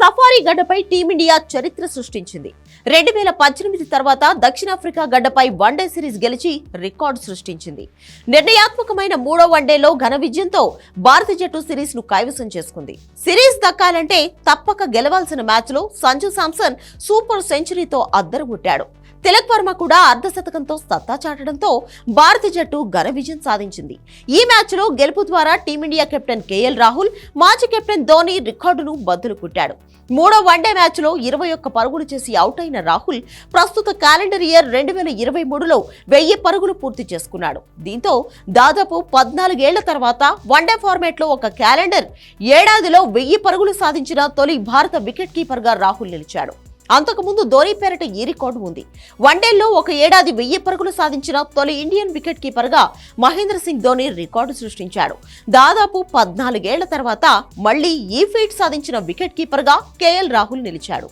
Safari గడ్డపై team India చరిత్ర సృష్టించింది. రెండు వేల పద్దెనిమిది తర్వాత దక్షిణాఫ్రికా గడ్డపై వన్డే సిరీస్ గెలిచి రికార్డు సృష్టించింది. నిర్ణయాత్మకమైన మూడో వన్డేలో ఘన విజయంతో భారత జట్టు సిరీస్ను కైవసం చేసుకుంది. సిరీస్ దక్కాలంటే తప్పక గెలవాల్సిన మ్యాచ్లో సంజు సామ్సన్ సూపర్ సెంచరీతో అద్దరుముట్టాడు తిలక్ వర్మ కూడా అర్ధశతకంతో సత్తా చాటడంతో భారత జట్టు ఘన విజయం సాధించింది. ఈ మ్యాచ్లో గెలుపు ద్వారా టీమిండియా కెప్టెన్ కేఎల్ రాహుల్ మాజీ కెప్టెన్ ధోని రికార్డును బద్దలు కొట్టాడు. మూడో వన్డే మ్యాచ్లో ఇరవై ఒక్క పరుగులు చేసి అవుట్ అయిన రాహుల్ ప్రస్తుత క్యాలెండర్ ఇయర్ రెండు వేల ఇరవై మూడులో వెయ్యి పరుగులు పూర్తి చేసుకున్నాడు. దీంతో దాదాపు పద్నాలుగేళ్ళ తర్వాత వన్డే ఫార్మాట్లో ఒక క్యాలెండర్ ఏడాదిలో వెయ్యి పరుగులు సాధించిన తొలి భారత వికెట్ కీపర్గా రాహుల్ నిలిచాడు. అంతకుముందు ధోని పేరిట ఈ రికార్డు ఉంది. వన్డేల్లో ఒక ఏడాది వెయ్యి పరుగులు సాధించిన తొలి ఇండియన్ వికెట్ కీపర్గా మహేంద్ర సింగ్ ధోని రికార్డు సృష్టించాడు. దాదాపు పద్నాలుగేళ్ళ తర్వాత మళ్ళీ ఈ ఫీట్ సాధించిన వికెట్ కీపర్గా కేఎల్ రాహుల్ నిలిచాడు.